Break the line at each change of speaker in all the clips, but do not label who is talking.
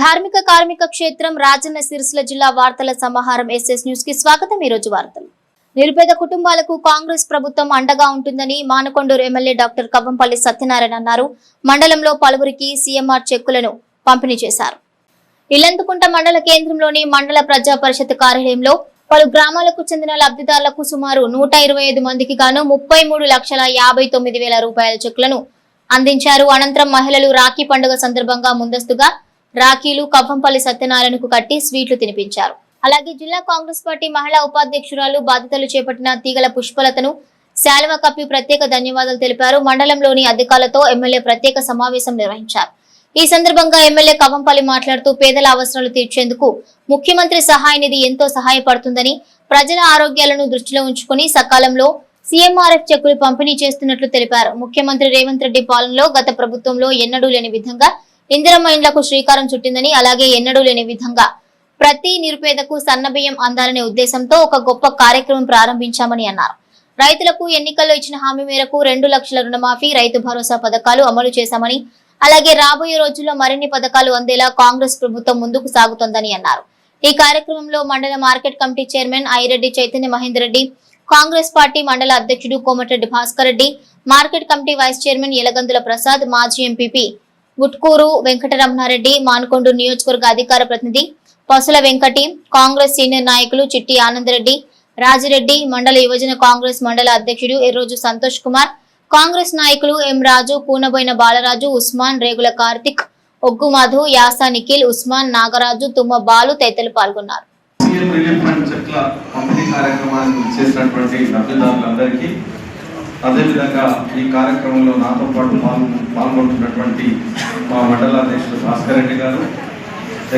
ధార్మిక కార్మిక క్షేత్రం రాజన్న సిరిసిల్ల జిల్లా వార్తల సమాహారం ఎస్ఎస్ న్యూస్కి స్వాగతం. ఈ రోజు వార్తలు. నిరుపేద కుటుంబాలకు కాంగ్రెస్ ప్రభుత్వం అండగా ఉంటుందని మానకొండూరు ఎమ్మెల్యే డాక్టర్ కవ్వంపల్లి సత్యనారాయణ అన్నారు. మండలంలో పలువురికి సీఎంఆర్ చెక్కులను పంపిణీ చేశారు. ఇల్లందుకుంట మండల కేంద్రంలోని మండల ప్రజా పరిషత్ కార్యాలయంలో పలు గ్రామాలకు చెందిన లబ్ధిదారులకు సుమారు నూట ఇరవై ఐదు మందికి గాను ముప్పై మూడు లక్షల యాభై తొమ్మిది వేల రూపాయల చెక్కులను అందించారు. అనంతరం మహిళలు రాఖీ పండుగ సందర్భంగా ముందస్తుగా రాఖీలు కవ్వంపల్లి సత్యనారాయణకు కట్టి స్వీట్లు తినిపించారు. అలాగే జిల్లా కాంగ్రెస్ పార్టీ మహిళా ఉపాధ్యక్షురాలు బాధ్యతలు చేపట్టిన తీగల పుష్పలతను శాలువ కప్పి ప్రత్యేక ధన్యవాదాలు తెలిపారు. మండలంలోని అధికారులతో ఎమ్మెల్యే ప్రత్యేక సమావేశం నిర్వహించారు. ఈ సందర్భంగా ఎమ్మెల్యే కవంపల్లి మాట్లాడుతూ పేదల అవసరాలు తీర్చేందుకు ముఖ్యమంత్రి సహాయ నిధి ఎంతో సహాయపడుతుందని ప్రజల ఆరోగ్యాలను దృష్టిలో ఉంచుకుని సకాలంలో సీఎంఆర్ఎఫ్ చెక్కులు పంపిణీ చేస్తున్నట్లు తెలిపారు. ముఖ్యమంత్రి రేవంత్ రెడ్డి పాలనలో గత ప్రభుత్వంలో ఎన్నడూ లేని విధంగా ఇందిరమ్మ ఇండ్లకు శ్రీకారం చుట్టిందని అలాగే ఎన్నడూ లేని విధంగా ప్రతి నిరుపేదకు సన్నబియ్యం అందాలనే ఉద్దేశంతో ఒక గొప్ప కార్యక్రమం ప్రారంభించామని అన్నారు. రైతులకు ఎన్నికల్లో ఇచ్చిన హామీ మేరకు రెండు లక్షల రుణమాఫీ రైతు భరోసా పథకాలు అమలు చేశామని అలాగే రాబోయే రోజుల్లో మరిన్ని పథకాలు అందేలా కాంగ్రెస్ ప్రభుత్వం ముందుకు సాగుతోందని అన్నారు. ఈ కార్యక్రమంలో మండల market committee chairman Aireddy Chaitanya Mahender Reddy Congress party మండల అధ్యక్షుడు Komatireddy Bhaskar Reddy market committee vice chairman Elagandula Prasad మాజీ ఎంపీపీ గుట్కూరు వెంకటరమణారెడ్డి మానకొండ నియోజకవర్గ అధికార ప్రతినిధి పసుల వెంకటి కాంగ్రెస్ సీనియర్ నాయకులు చిట్టి ఆనందరెడ్డి రాజిరెడ్డి మండల యువజన కాంగ్రెస్ మండల అధ్యక్షుడు ఎర్రోజు సంతోష్ కుమార్ కాంగ్రెస్ నాయకులు ఎం రాజు కూనబోయిన బాలరాజు ఉస్మాన్ రేగుల కార్తిక్ ఒగ్గు మధు యాసా నిఖిల్ ఉస్మాన్ నాగరాజు తుమ్మ బాలు తదితరులు పాల్గొన్నారు.
అదేవిధంగా ఈ కార్యక్రమంలో నాతో పాటు పాల్గొ పాల్గొంటున్నటువంటి మా మండల అధ్యక్షుడు భాస్కర్ రెడ్డి గారు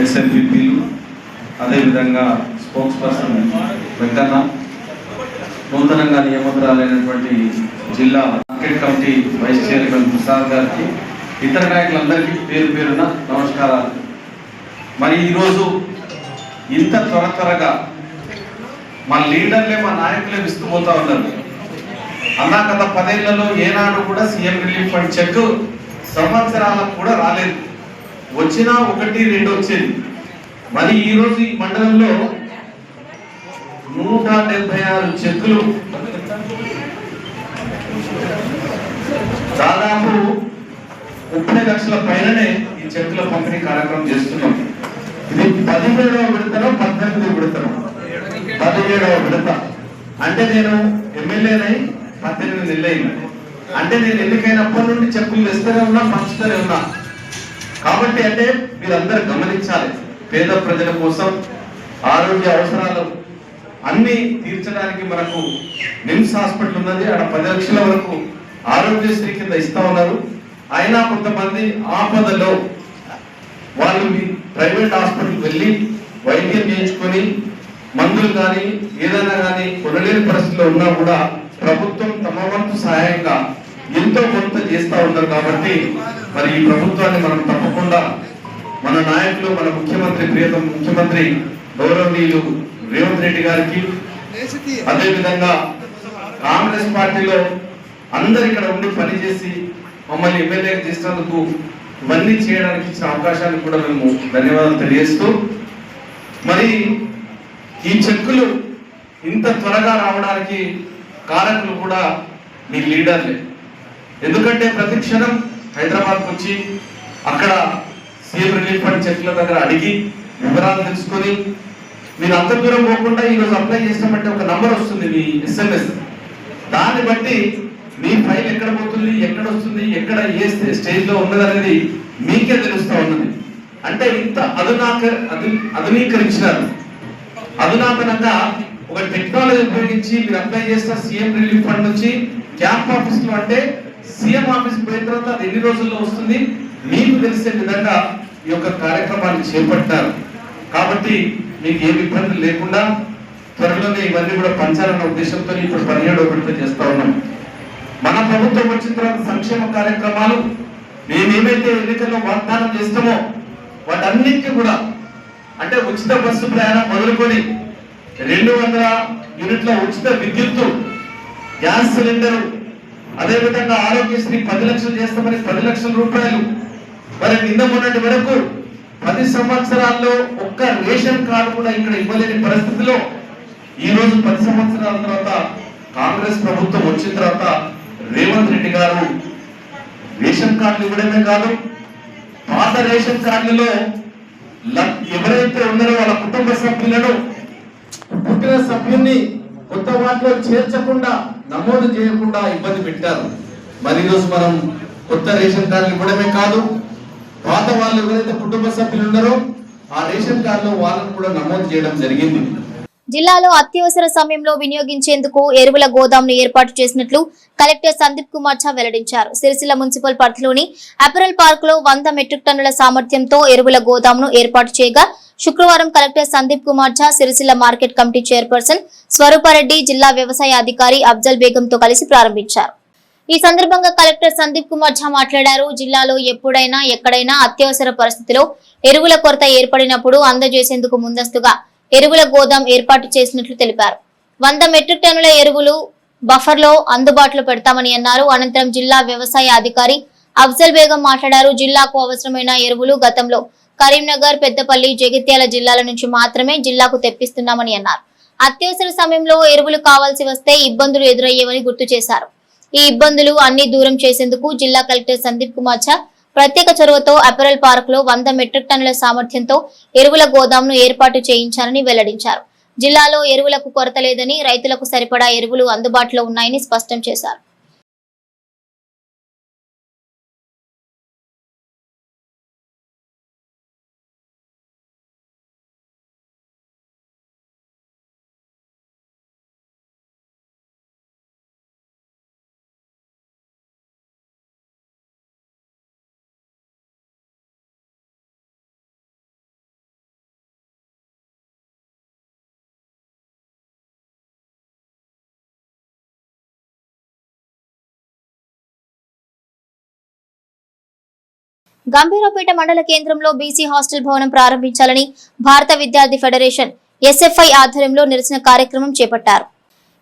ఎక్స్ఎంపీపీలు అదేవిధంగా స్పోక్స్ పర్సన్ వెంకన్న నూతనంగా నియమితురాలైనటువంటి జిల్లా market committee vice chairman Prasad గారికి ఇతర నాయకులందరికీ పేరు పేరున నమస్కారాలు. మరి ఈరోజు ఇంత త్వర త్వరగా మా లీడర్లే మా నాయకులే విస్తుపోతా ఉన్నారు. అన్నా గత పదేళ్ళలో ఏనాడు కూడా సీఎం రిలీఫ్ ఫండ్ చెక్ సంవత్సరాలకు కూడా రాలేదు. వచ్చినా ఒకటి రెండు వచ్చింది. మరి ఈ రోజు ఈ మండలంలో నూట డెబ్బై ఆరు చెక్కులు. దాదాపు ముప్పై లక్షల పైననే ఈ చెక్కుల పంపిణీ కార్యక్రమం చేస్తున్నాం. ఇది పదిహేడవ విడతలో పద్దెనిమిది విడతలో పదిహేడవ విడత. అంటే నేను ఎమ్మెల్యేనై పద్దెనిమిది నెలలైంది. అంటే నేను ఎన్నికైనప్పటి నుండి చెప్పులు తెస్తూనే ఉన్నా పంచుతూనే ఉన్నా. కాబట్టి అంటే మీరందరూ గమనించాలి పేద ప్రజల కోసం ఆరోగ్య అవసరాలు అన్ని తీర్చడానికి మనకు నిమ్స్ హాస్పిటల్ ఉన్నది. అక్కడ పది లక్షల వరకు ఆరోగ్యశ్రీ కింద ఇస్తా ఉన్నారు. అయినా కొంతమంది ఆపదలో వాళ్ళు ప్రైవేట్ హాస్పిటల్ వెళ్ళి వైద్యం చేయించుకొని మందులు కానీ ఏదైనా కానీ కొనలేని పరిస్థితిలో ఉన్నా కూడా ప్రభుత్వం తమ వంతు సహాయంగా ఎంతో కొంత చేస్తా ఉన్నారు కాబట్టి మరి ఈ ప్రభుత్వాన్ని మనం తప్పకుండా మన నాయకులు మన ముఖ్యమంత్రి ప్రియతమ ముఖ్యమంత్రి గౌరవనీయులు రేవంత్ రెడ్డి గారికి అదేవిధంగా కాంగ్రెస్ పార్టీలో అందరు ఇక్కడ ఉండి పనిచేసి మమ్మల్ని ఎమ్మెల్యే చేసినందుకు ఇవన్నీ చేయడానికి ఇచ్చిన అవకాశాన్ని కూడా మేము ధన్యవాదాలు తెలియజేస్తూ మరి ఈ చెక్కులు ఇంత త్వరగా రావడానికి కారకులు కూడా మీ లీడర్లే. ఎందుకంటే ప్రతి క్షణం హైదరాబాద్కి వచ్చి అక్కడ సీఎం రిలీఫ్ ఫండ్ చెక్ల దగ్గర అడిగి వివరాలు తెలుసుకొని మీరు అంత దూరం పోకుండా ఈరోజు అప్లై చేస్తామంటే ఒక నంబర్ వస్తుంది మీ ఎస్ఎంఎస్ దాన్ని బట్టి మీ ఫైల్ ఎక్కడ పోతుంది ఎక్కడ వస్తుంది ఎక్కడ ఏ స్టేజ్లో స్టేజ్ ఉన్నది అనేది మీకే తెలుస్తూ ఉన్నది. అంటే ఇంత అధునాక అధు- అధునీకరించినారు. అధునాతనంగా ఒక టెక్నాలజీ ఉపయోగించి మీరు అప్లై చేస్తే సీఎం రిలీఫ్ ఫండ్ నుంచి క్యాంప్ ఆఫీస్లో అంటే సీఎం ఆఫీస్ పోయిన తర్వాత ఎన్ని రోజుల్లో వస్తుంది? మీకు తెలిసే విధంగా ఈ యొక్క కార్యక్రమాన్ని చేపట్టారు. కాబట్టి మీకు ఏమి ఇబ్బంది లేకుండా త్వరలోనే ఇవన్నీ కూడా పంచాలన్న ఉద్దేశంతో ఇప్పుడు పదిహేడో విడత చేస్తా ఉన్నాం. మన ప్రభుత్వం వచ్చిన తర్వాత సంక్షేమ కార్యక్రమాలు మేమేమైతే ఎన్నికల్లో వాగ్దానం చేస్తామో వాటన్నిటికీ కూడా అంటే ఉచిత బస్సు ప్రయాణం మొదలుకొని రెండు వందల యూనిట్ల ఉచిత విద్యుత్తు గ్యాస్ సిలిండర్ అదేవిధంగా ఆరోగ్యశ్రీ పది లక్షలు చేస్తామని పది లక్షల రూపాయలు. మరి నిన్న మొన్నటి వరకు పది సంవత్సరాల్లో ఒక్క రేషన్ కార్డు కూడా ఇక్కడ ఇవ్వలేని పరిస్థితిలో ఈ రోజు పది సంవత్సరాల తర్వాత కాంగ్రెస్ ప్రభుత్వం వచ్చిన తర్వాత రేవంత్ రెడ్డి గారు రేషన్ కార్డులు ఇవ్వడమే కాదు పాత రేషన్ కార్డులలో ల- ఎవరైతే ఉన్నారో వాళ్ళ కుటుంబ సభ్యులను పుట్టిన సభ్యుల్ని కొత్త వాటిలో చేర్చకుండా నమోదు చేయకుండా ఇబ్బంది పెట్టారు. మరి ఈరోజు మనం కొత్త రేషన్ కార్డులు ఇవ్వడమే కాదు పాత వాళ్ళు ఎవరైతే కుటుంబ సభ్యులు ఉన్నారో ఆ రేషన్ కార్డులో వాళ్ళను కూడా నమోదు చేయడం జరిగింది.
జిల్లాలో అత్యవసర సమయంలో వినియోగించేందుకు ఎరువుల గోదాంను ఏర్పాటు చేసినట్లు కలెక్టర్ సందీప్ కుమార్ ఝా వెల్లడించారు. సిరిసిల్ల మున్సిపల్ పరిధిలోని అపెరల్ పార్క్లో వంద మెట్రిక్ టన్నుల సామర్థ్యంతో ఎరువుల గోదాంను ఏర్పాటు చేయగా శుక్రవారం collector Sandeep Kumar Jha Sircilla market committee chairperson Swarupareddy జిల్లా వ్యవసాయ అధికారి అఫ్జల్ బేగంతో కలిసి ప్రారంభించారు. ఈ సందర్భంగా కలెక్టర్ సందీప్ కుమార్ ఝా మాట్లాడారు. జిల్లాలో ఎప్పుడైనా ఎక్కడైనా అత్యవసర పరిస్థితిలో ఎరువుల కొరత ఏర్పడినప్పుడు అందజేసేందుకు ముందస్తుగా ఎరువుల గోదాం ఏర్పాటు చేసినట్లు తెలిపారు. వంద మెట్రిక్ టన్నుల ఎరువులు బఫర్లో అందుబాటులో పెడతామని అన్నారు. అనంతరం జిల్లా వ్యవసాయ అధికారి అఫ్జల్ బేగం మాట్లాడారు. జిల్లాకు అవసరమైన ఎరువులు గతంలో కరీంనగర్ పెద్దపల్లి జగిత్యాల జిల్లాల నుంచి మాత్రమే జిల్లాకు తెప్పిస్తున్నామని అన్నారు. అత్యవసర సమయంలో ఎరువులు కావాల్సి వస్తే ఇబ్బందులు ఎదురయ్యేవని గుర్తు చేశారు. ఈ ఇబ్బందులు అన్ని దూరం చేసేందుకు జిల్లా కలెక్టర్ సందీప్ కుమార్ ఛా ప్రత్యేక చొరవతో అపెరల్ పార్క్లో వంద మెట్రిక్ టన్నుల సామర్థ్యంతో ఎరువుల గోదాంను ఏర్పాటు చేయించారని వెల్లడించారు. జిల్లాలో ఎరువులకు కొరత లేదని రైతులకు సరిపడా ఎరువులు అందుబాటులో ఉన్నాయని స్పష్టం చేశారు. గంభీరపేట మండల కేంద్రంలో బీసీ హాస్టల్ భవనం ప్రారంభించాలని భారత విద్యార్థి ఫెడరేషన్ ఎస్ఎఫ్ఐ ఆధ్వర్యంలో నిరసన కార్యక్రమం చేపట్టారు.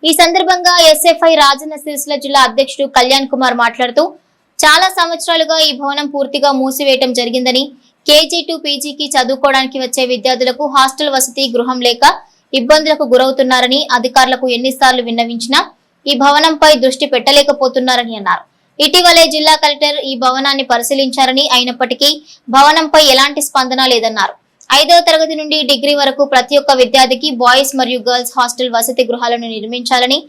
ఈ సందర్భంగా ఎస్ఎఫ్ఐ రాజన్న సిరిసిల్ల జిల్లా అధ్యక్షుడు కళ్యాణ్ కుమార్ మాట్లాడుతూ చాలా సంవత్సరాలుగా ఈ భవనం పూర్తిగా మూసివేయటం జరిగిందని కేజీ టు పీజీకి చదువుకోవడానికి వచ్చే విద్యార్థులకు హాస్టల్ వసతి గృహం లేక ఇబ్బందులకు గురవుతున్నారని అధికారులకు ఎన్నిసార్లు విన్నవించినా ఈ భవనంపై దృష్టి పెట్టలేకపోతున్నారని అన్నారు. ఇటీవలే జిల్లా కలెక్టర్ ఈ భవనాన్ని పరిశీలించారని అయినప్పటికీ భవనంపై ఎలాంటి స్పందన లేదన్నారు. ఐదవ తరగతి నుండి డిగ్రీ వరకు ప్రతి ఒక్క విద్యార్థికి బాయ్స్ మరియు గర్ల్స్ హాస్టల్ వసతి గృహాలను నిర్మించాలని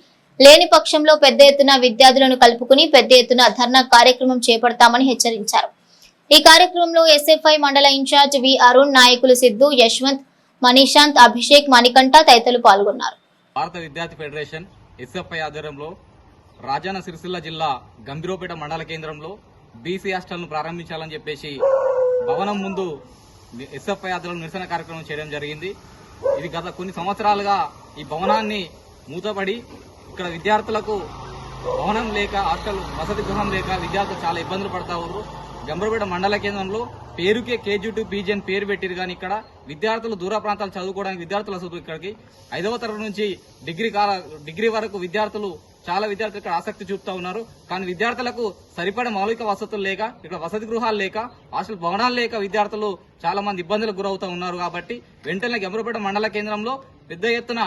లేని పక్షంలో పెద్ద ఎత్తున విద్యార్థులను కలుపుకుని పెద్ద ఎత్తున ధర్నా కార్యక్రమం చేపడతామని హెచ్చరించారు. ఈ కార్యక్రమంలో ఎస్ఎఫ్ఐ మండల ఇన్ఛార్జ్ వి అరుణ్ నాయకులు సిద్ధు యశ్వంత్ మనీశాంత్ అభిషేక్ మణికంఠ తదితరులు పాల్గొన్నారు.
భారత విద్యార్థి ఫెడరేషన్ ఎస్ఎఫ్ఐ ఆధ్వర్యంలో రాజాన సిరిసిల్ల జిల్లా గంభీరోపేట మండల కేంద్రంలో బీసీ హాస్టల్ను ప్రారంభించాలని చెప్పేసి భవనం ముందు ఎస్ఎఫ్ఐ ఆధ్వర్యంలో నిరసన కార్యక్రమం చేయడం జరిగింది. ఇది గత కొన్ని సంవత్సరాలుగా ఈ భవనాన్ని మూతపడి ఇక్కడ విద్యార్థులకు భవనం లేక హాస్టల్ వసతి గృహం లేక విద్యార్థులు చాలా ఇబ్బందులు పడతా ఉన్నారు. గంభీరపేట మండల కేంద్రంలో పేరుకే కేజీ టు పీజీ అని పేరు పెట్టిరు కానీ ఇక్కడ విద్యార్థులు దూర ప్రాంతాలు చదువుకోవడానికి విద్యార్థులు అసలు ఇక్కడికి. ఐదవ తరగతి నుంచి డిగ్రీ కాల డిగ్రీ వరకు విద్యార్థులు చాలా విద్యార్థులు ఇక్కడ ఆసక్తి చూపుతా ఉన్నారు. కానీ విద్యార్థులకు సరిపడే మౌలిక వసతులు లేక ఇక్కడ వసతి గృహాలు లేక హాస్టల్ భవనాలు లేక విద్యార్థులు చాలా మంది ఇబ్బందులకు గురవుతూ ఉన్నారు కాబట్టి వెంటనే గంభీరపేట మండల కేంద్రంలో పెద్ద ఎత్తున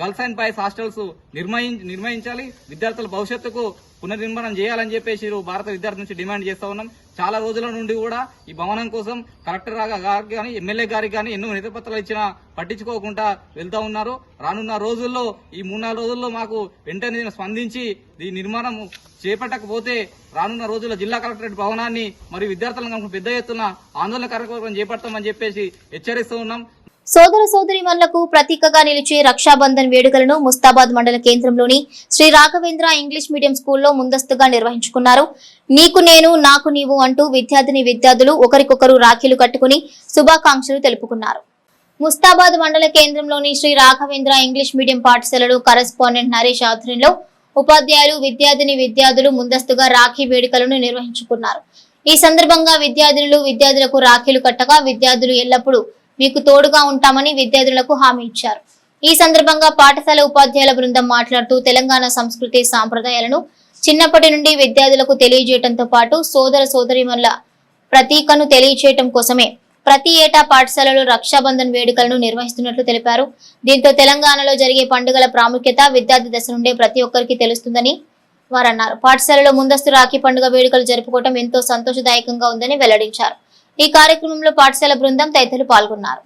గర్ల్స్ అండ్ బాయ్స్ హాస్టల్స్ నిర్మహించి నిర్మించాలి. విద్యార్థుల భవిష్యత్తుకు పునర్నిర్మాణం చేయాలని చెప్పేసి భారత విద్యార్థి నుంచి డిమాండ్ చేస్తా ఉన్నాం. చాలా రోజుల నుండి కూడా ఈ భవనం కోసం కలెక్టర్ గారికి కానీ ఎమ్మెల్యే గారికి కానీ ఎన్నో నిధపత్రాలు ఇచ్చినా పట్టించుకోకుండా వెళ్తా ఉన్నారు. రానున్న రోజుల్లో ఈ మూడు నాలుగు రోజుల్లో మాకు వెంటనే స్పందించి ఈ నిర్మాణం చేపట్టకపోతే రానున్న రోజుల్లో జిల్లా కలెక్టరేట్ భవనాన్ని మరియు విద్యార్థులను పెద్ద ఎత్తున ఆందోళన కార్యక్రమం చేపడతామని చెప్పేసి హెచ్చరిస్తూ ఉన్నాం.
సోదర సోదరిమణులకు ప్రతీకగా నిలిచే రక్షాబంధన్ వేడుకలను ముస్తాబాద్ మండల కేంద్రంలోని శ్రీ రాఘవేంద్ర ఇంగ్లీష్ మీడియం స్కూల్లో ముందస్తుగా నిర్వహించుకున్నారు. నీకు నేను నాకు నీవు అంటూ విద్యార్థిని విద్యార్థులు ఒకరికొకరు రాఖీలు కట్టుకుని శుభాకాంక్షలు తెలుపుకున్నారు. ముస్తాబాద్ మండల కేంద్రంలోని శ్రీ రాఘవేంద్ర ఇంగ్లీష్ మీడియం పాఠశాలలో కరెస్పాండెంట్ నరేష్ ఆధ్వర్యంలో ఉపాధ్యాయులు విద్యార్థిని విద్యార్థులు ముందస్తుగా రాఖీ వేడుకలను నిర్వహించుకున్నారు. ఈ సందర్భంగా విద్యార్థినులు విద్యార్థులకు రాఖీలు కట్టగా విద్యార్థులు ఎల్లప్పుడూ మీకు తోడుగా ఉంటామని విద్యార్థులకు హామీ ఇచ్చారు. ఈ సందర్భంగా పాఠశాల ఉపాధ్యాయుల బృందం మాట్లాడుతూ తెలంగాణ సంస్కృతి సాంప్రదాయాలను చిన్నప్పటి నుండి విద్యార్థులకు తెలియజేయడంతో పాటు సోదర సోదరిమణుల ప్రతీకను తెలియచేయటం కోసమే ప్రతి ఏటా పాఠశాలలో రక్షాబంధన్ వేడుకలను నిర్వహిస్తున్నట్లు తెలిపారు. దీంతో తెలంగాణలో జరిగే పండుగల ప్రాముఖ్యత విద్యార్థి దశ నుండే ప్రతి ఒక్కరికి తెలుస్తుందని వారు అన్నారు పాఠశాలలో ముందస్తు రాఖీ పండుగ వేడుకలు జరుపుకోవడం ఎంతో సంతోషదాయకంగా ఉందని వెల్లడించారు. ఈ కార్యక్రమంలో పాఠశాల బృందం తదితరులు పాల్గొన్నారు.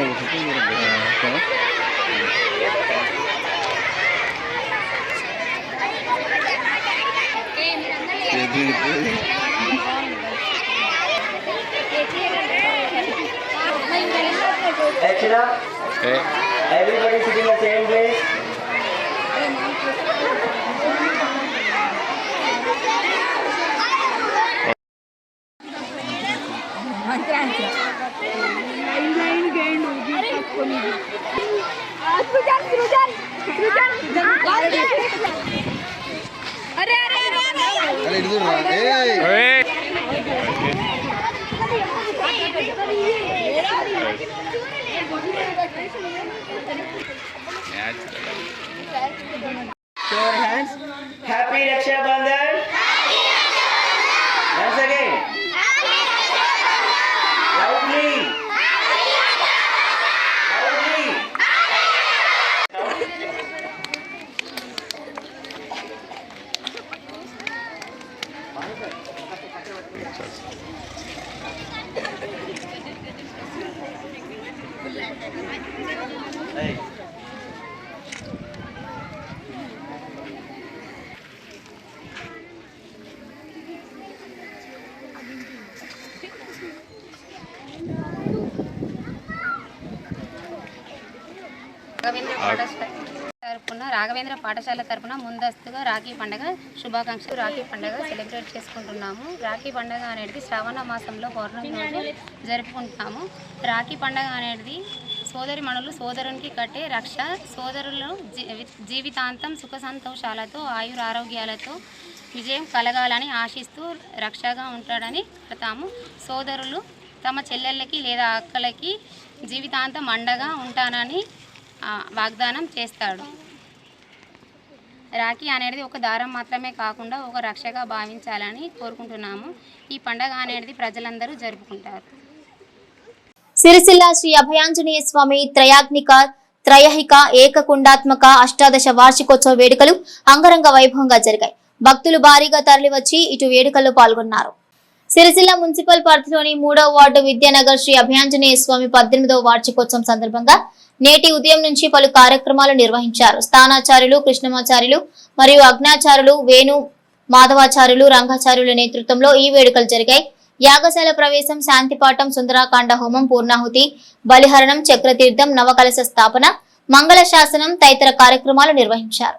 Hey,
ঠান্ডা বসেছে Everybody sitting the same place.
सृजन सृजन सृजन अरे
अरे अरे Your hands. Happy Raksha Bandhan.
Raghavendra పాఠశాల తరపున రాఘవేంద్ర పాఠశాల తరపున ముందస్తుగా రాఖీ పండుగ శుభాకాంక్షలు. రాఖీ పండుగ సెలబ్రేట్ చేసుకుంటున్నాము. రాఖీ పండుగ అనేది శ్రావణ మాసంలో పౌర్ణమి రోజు జరుపుకుంటాము రాఖీ పండుగ అనేది సోదరి మణులు సోదరునికి కట్టే రక్ష. సోదరులు జీ- జీవితాంతం సుఖ సంతోషాలతో ఆయుర ఆరోగ్యాలతో విజయం కలగాలని ఆశిస్తూ రక్షగా ఉంటాడని కడతాము సోదరులు తమ చెల్లెళ్ళకి లేదా అక్కలకి జీవితాంతం అండగా ఉంటానని వాగ్దానం చేస్తాడు. రాఖీ అనేది ఒక దారం మాత్రమే కాకుండా ఒక రక్షగా భావించాలని కోరుకుంటున్నాము. ఈ పండగ అనేది ప్రజలందరూ జరుపుకుంటారు.
సిరిసిల్ల శ్రీ అభయాంజనేయ స్వామి త్రయాగ్నిక త్రయహిక ఏకకుండాత్మక అష్టాదశ వార్షికోత్సవ వేడుకలు అంగరంగ వైభవంగా జరిగాయి. భక్తులు భారీగా తరలివచ్చి ఇటు వేడుకల్లో పాల్గొన్నారు. సిరిసిల్ల మున్సిపల్ పరిధిలోని మూడవ వార్డు విద్యానగర్ శ్రీ అభయాంజనేయ స్వామి పద్దెనిమిదవ వార్షికోత్సవం సందర్భంగా నేటి ఉదయం నుంచి పలు కార్యక్రమాలు నిర్వహించారు. స్థానాచార్యులు కృష్ణమాచార్యులు మరియు అగ్నాచారులు వేణు మాధవాచార్యులు రంగాచార్యుల నేతృత్వంలో ఈ వేడుకలు జరిగాయి. యాగశాల ప్రవేశం శాంతిపాఠం సుందరాకాండ హోమం పూర్ణాహుతి బలిహరణం చక్రతీర్థం నవకలశ స్థాపన మంగళ శాసనం తదితర కార్యక్రమాలు నిర్వహించారు.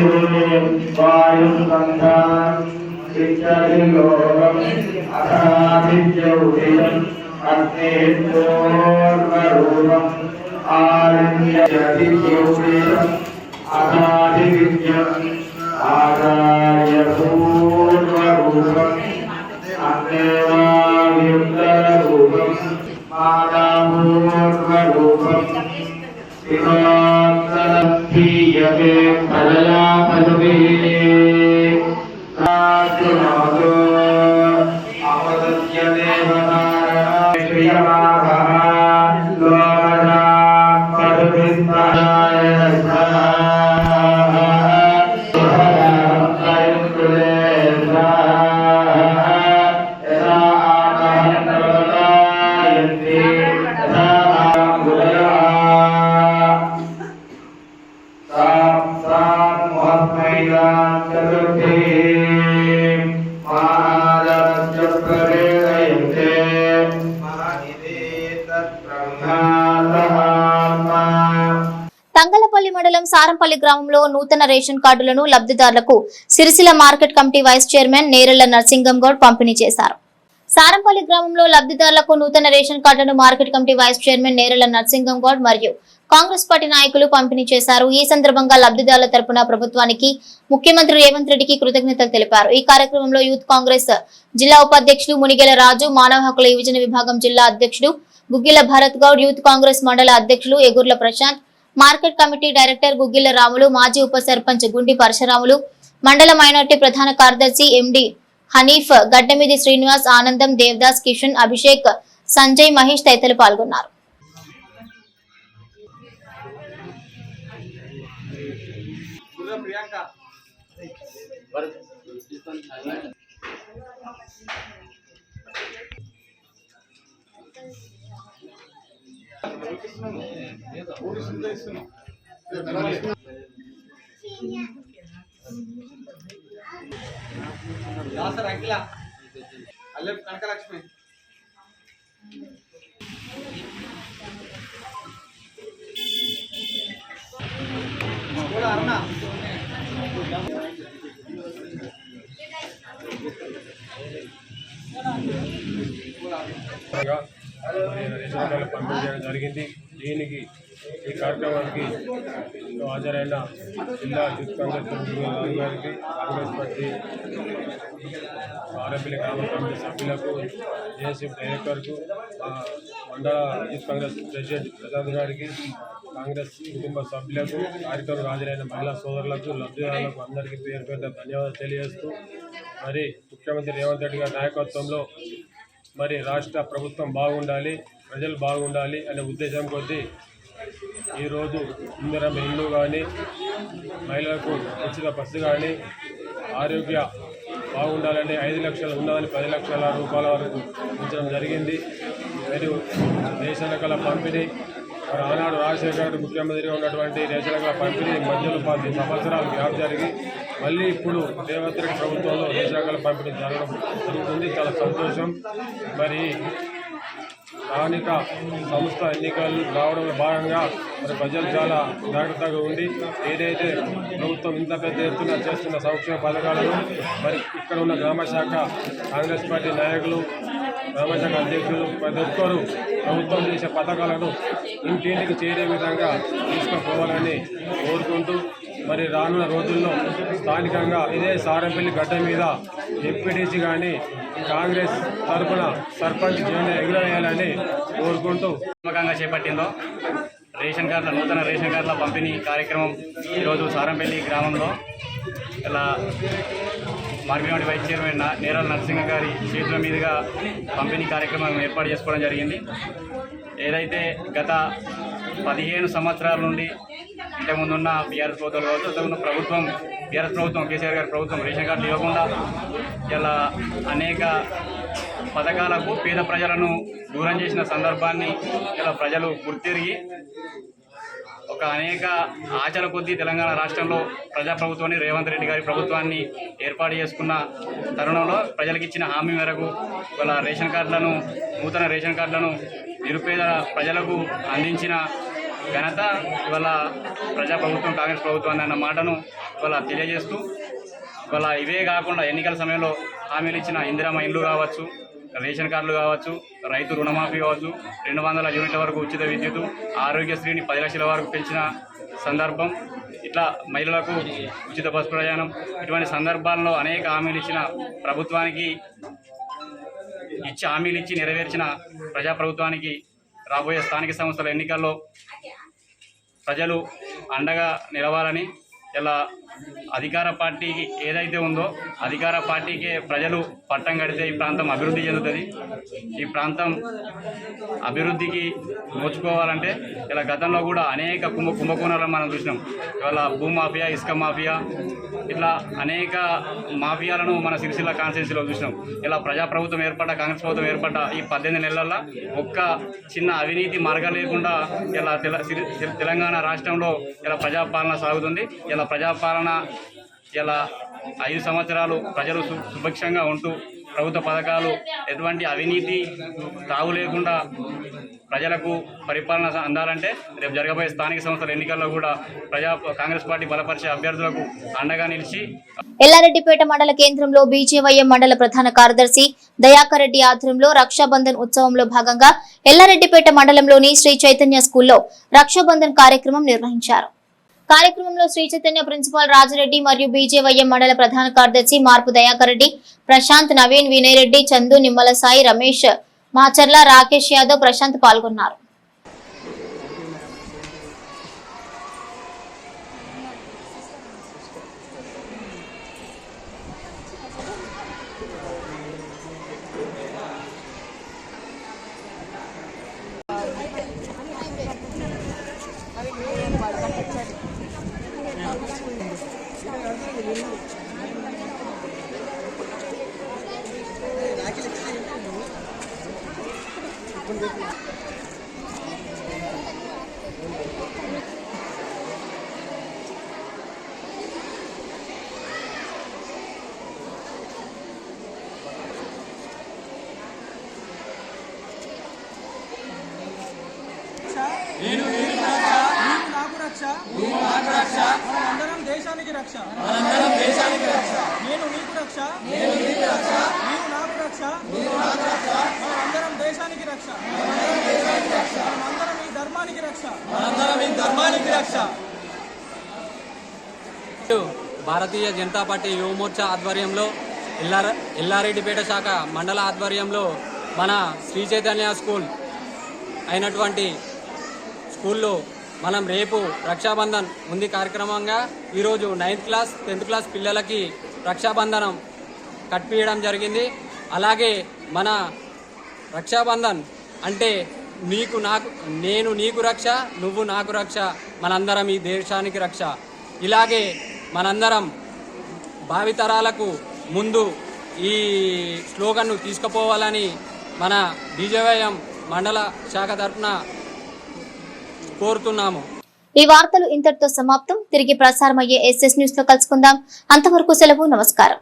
आगादस्तत्रिः वायुसन्धानम् चित्तलिलोकम् अथादित्यौतिषम् अग्नेर्पूर्वरूपम् आलिङ्ग्यतिथ्यौतिषम् अथादिविद्यम् आदाय पूर्वरूपम् अन्यवायुक्तरूपम् मादापूर्वरूपम्
తంగలపల్లి మండలం సారంపల్లి గ్రామంలో నూతన రేషన్ కార్డులను లబ్ధిదారులకు Sircilla market committee vice chairman Nerella Narsingam Goud పంపిణీ చేశారు. సారంపల్లి గ్రామంలో లబ్ధిదారులకు నూతన రేషన్ కార్డులను market committee vice chairman Nerella Narsingam Goud మరియు కాంగ్రెస్ పార్టీ నాయకులు పంపిణీ చేశారు. ఈ సందర్భంగా లబ్ధిదారుల తరపున ప్రభుత్వానికి ముఖ్యమంత్రి రేవంత్ రెడ్డికి కృతజ్ఞతలు తెలిపారు. ఈ కార్యక్రమంలో యూత్ కాంగ్రెస్ జిల్లా ఉపాధ్యక్షులు మునిగెల రాజు మానవ హక్కుల యువజన విభాగం జిల్లా అధ్యక్షుడు గుగ్గిల భరత్ గౌడ్ యూత్ కాంగ్రెస్ మండల అధ్యక్షులు Egurla Prashanth market committee director Guggila Ramulu మాజీ ఉప సర్పంచ్ గుండి పరశురాములు మండల మైనార్టీ ప్రధాన కార్యదర్శి ఎండి హనీఫ్ గడ్డమిది శ్రీనివాస్ ఆనందం దేవదాస్ కిషన్ అభిషేక్ సంజయ్ మహేష్ తదితరులు పాల్గొన్నారు.
దాసర్ అఖిల అల్లె కనకలక్ష్మి కూడా అరుణ
గా మరి రేషన్ పంపిణీ చేయడం జరిగింది. దీనికి ఈ కార్యక్రమానికి హాజరైన జిల్లా యూత్ కాంగ్రెస్ ప్రెసిడెంట్ గారికి కాంగ్రెస్ పార్టీ ఆర్ఎంపీల గ్రామ కమిటీ సభ్యులకు జేఎస్ఎఫ్ డైరెక్టర్కు మండల యూత్ కాంగ్రెస్ ప్రెసిడెంట్ ప్రసాద్ గారికి కాంగ్రెస్ కుటుంబ సభ్యులకు కార్యక్రమం హాజరైన మహిళా సోదరులకు లబ్ధిదారులకు అందరికీ పేరు పేరు ధన్యవాదాలు తెలియజేస్తూ మరి ముఖ్యమంత్రి రేవంత్ రెడ్డి గారి నాయకత్వంలో మరి రాష్ట్ర ప్రభుత్వం బాగుండాలి ప్రజలు బాగుండాలి అనే ఉద్దేశం కొద్దీ ఈరోజు ఇందిరం ఇల్లు కానీ మహిళలకు ఉచిత బస్సు కానీ ఆరోగ్య బాగుండాలని ఐదు లక్షలు ఉన్నదని పది లక్షల రూపాయల వరకు ఉంచడం జరిగింది. మరియు రేషన్ పంపిణీ మరి ఆనాడు రాజశేఖర ముఖ్యమంత్రిగా ఉన్నటువంటి రేషన్ పంపిణీ మధ్యలో పది సంవత్సరాలు గ్యాప్ జరిగి మళ్ళీ ఇప్పుడు రేవంత్ ప్రభుత్వంలో రేషన్ పంపిణీ జరగడం జరుగుతుంది. చాలా సంతోషం. మరి స్థానిక సంస్థ ఎన్నికలు రావడంలో భాగంగా మరి ప్రజలు చాలా జాగ్రత్తగా ఉండి ఏదైతే ప్రభుత్వం ఇంత పెద్ద ఎత్తున చేస్తున్న సంక్షేమ పథకాలను మరి ఇక్కడ ఉన్న గ్రామ శాఖ కాంగ్రెస్ పార్టీ నాయకులు గ్రామశాఖ అధ్యక్షులు ప్రతి ఒక్కరూ ప్రభుత్వం చేసే పథకాలను ఇంటింటికి చేరే విధంగా తీసుకుపోవాలని కోరుకుంటూ మరి రానున్న రోజుల్లో స్థానికంగా ఇదే సారంపల్లి గడ్డ మీద ఎంపీటీసీ కానీ కాంగ్రెస్ తరఫున సర్పంచ్ జెండా ఎగురవేయాలని కోరుకుంటూ
నమ్మకంగా చేపట్టిందో రేషన్ కార్డుల నూతన రేషన్ కార్డుల పంపిణీ కార్యక్రమం ఈరోజు సారంపల్లి గ్రామంలో. ఇలా మార్గంటి వైస్ చైర్మన్ నేరాల నరసింహ గారి చేతుల మీదుగా పంపిణీ కార్యక్రమం ఏర్పాటు చేసుకోవడం జరిగింది. ఏదైతే గత పదిహేను సంవత్సరాల నుండి ఇంతకుముందున్న బీఆర్ఎస్ ప్రభుత్వాలు కావచ్చు ఇంతకుముందు ప్రభుత్వం బీఆర్ఎస్ ప్రభుత్వం కేసీఆర్ గారి ప్రభుత్వం రేషన్ కార్డులు ఇవ్వకుండా ఇలా అనేక పథకాలకు పేద ప్రజలను దూరం చేసిన సందర్భాన్ని ఇలా ప్రజలు గుర్తిరిగి ఒక అనేక ఆచల కొద్దీ తెలంగాణ రాష్ట్రంలో ప్రజాప్రభుత్వాన్ని రేవంత్ రెడ్డి గారి ప్రభుత్వాన్ని ఏర్పాటు చేసుకున్న తరుణంలో ప్రజలకు ఇచ్చిన హామీ మేరకు ఇలా రేషన్ కార్డులను నూతన రేషన్ కార్డులను నిరుపేద ప్రజలకు అందించిన ఘనత ఇవాళ ప్రజాప్రభుత్వం కాంగ్రెస్ ప్రభుత్వం అన్న మాటను ఇవాళ తెలియజేస్తూ ఇవాళ ఇవే కాకుండా ఎన్నికల సమయంలో హామీలు ఇచ్చిన ఇందిరామ ఇండ్లు కావచ్చు రేషన్ కార్డులు కావచ్చు రైతు రుణమాఫీ కావచ్చు రెండు వందల యూనిట్ల వరకు ఉచిత విద్యుత్ ఆరోగ్యశ్రీని పది లక్షల వరకు పెంచిన సందర్భం ఇట్లా మహిళలకు ఉచిత బస్ ప్రయాణం ఇటువంటి సందర్భాల్లో అనేక హామీలు ఇచ్చిన ప్రభుత్వానికి ఇచ్చి హామీలు ఇచ్చి నెరవేర్చిన ప్రజాప్రభుత్వానికి రాబోయే స్థానిక సంస్థల ఎన్నికల్లో ప్రజలు అండగా నిలవాలని ఇలా అధికార పార్టీకి ఏదైతే ఉందో అధికార పార్టీకే ప్రజలు పట్టం కడితే ఈ ప్రాంతం అభివృద్ధి చెందుతుంది. ఈ ప్రాంతం అభివృద్ధికి నోచుకోవాలంటే ఇలా గతంలో కూడా అనేక కుంభ కుంభకోణాలను మనం చూసినాం. ఇవాళ భూ మాఫియా ఇసుక మాఫియా ఇట్లా అనేక మాఫియాలను మన సిరిసిల్ల కాన్స్టిట్యూన్సీలో చూసినాం. ఇలా ప్రజాప్రభుత్వం ఏర్పడ్డ కాంగ్రెస్ ప్రభుత్వం ఏర్పడ్డ ఈ పద్దెనిమిది నెలల్లో ఒక్క చిన్న అవినీతి మార్గం లేకుండా ఇలా తెల సిరి- తెలంగాణ రాష్ట్రంలో ఇలా ప్రజాపాలన సాగుతుంది. ఇలా ప్రజాపాలన ఇలా ఐదు సంవత్సరాలు ప్రజలు సుభిక్షంగా ఉంటూ ప్రభుత్వ పథకాలు ఎటువంటి అవినీతి తావు లేకుండా ప్రజలకు పరిపాలన అందాలంటే రేపు జరగబోయే స్థానిక సంస్థల ఎన్నికల్లో కూడా ప్రజా కాంగ్రెస్ పార్టీ బలపరిచే అభ్యర్థులకు అండగా నిలిచి
ఎల్లారెడ్డిపేట మండల కేంద్రంలో బీజేవైఎం మండల ప్రధాన కార్యదర్శి దయాకర్ రెడ్డి ఆధ్వర్యంలో రక్షాబంధన్ ఉత్సవంలో భాగంగా ఎల్లారెడ్డిపేట మండలంలోని శ్రీ చైతన్య స్కూల్లో రక్షాబంధన్ కార్యక్రమం నిర్వహించారు. కార్యక్రమంలో శ్రీ చైతన్య ప్రిన్సిపాల్ రాజరెడ్డి మరియు బీజేవైఎం మండల ప్రధాన కార్యదర్శి మార్పు దయాకర్ రెడ్డి ప్రశాంత్ నవీన్ వినయ్ రెడ్డి చందు నిమ్మల సాయి రమేష్ మాచర్ల రాకేష్ యాదవ్ ప్రశాంత్ పాల్గొన్నారు
నేను నాకు రక్ష నువ్వు నాకు రక్ష మనందరం దేశానికి రక్ష మనందరం దేశానికి రక్ష నేను నీకు రక్ష నేను నీకు రక్ష నీవు నాకు రక్ష నీవు నాకు రక్ష మనందరం దేశానికి రక్ష మనందరం దేశానికి రక్ష మనందరం ఈ ధర్మానికి రక్ష మనందరం ఈ ధర్మానికి రక్ష.
భారతీయ జనతా పార్టీ యువమోర్చా ఆధ్వర్యంలో ఎల్లార ఎల్లారెడ్డిపేట శాఖ మండల ఆధ్వర్యంలో మన శ్రీ చైతన్య స్కూల్ అయినటువంటి స్కూల్లో మనం రేపు రక్షాబంధన్ ఉంది కార్యక్రమంగా. ఈరోజు నైన్త్ క్లాస్ టెన్త్ క్లాస్ పిల్లలకి రక్షాబంధనం కట్పియడం జరిగింది. అలాగే మన రక్షాబంధన్ అంటే నీకు నాకు నేను నీకు రక్ష నువ్వు నాకు రక్ష మనందరం ఈ దేశానికి రక్ష. ఇలాగే మనందరం భావితరాలకు ముందు ఈ స్లోగన్ను తీసుకుపోవాలని మన బీజేవైఎం మండల శాఖ తరఫున కోరుతున్నాము.
ఈ వార్తలు ఇంతటితో సమాప్తం. తిరిగి ప్రసారమయ్యే ఎస్ఎస్ న్యూస్లో కలుసుకుందాం. అంతవరకు సెలవు నమస్కారం.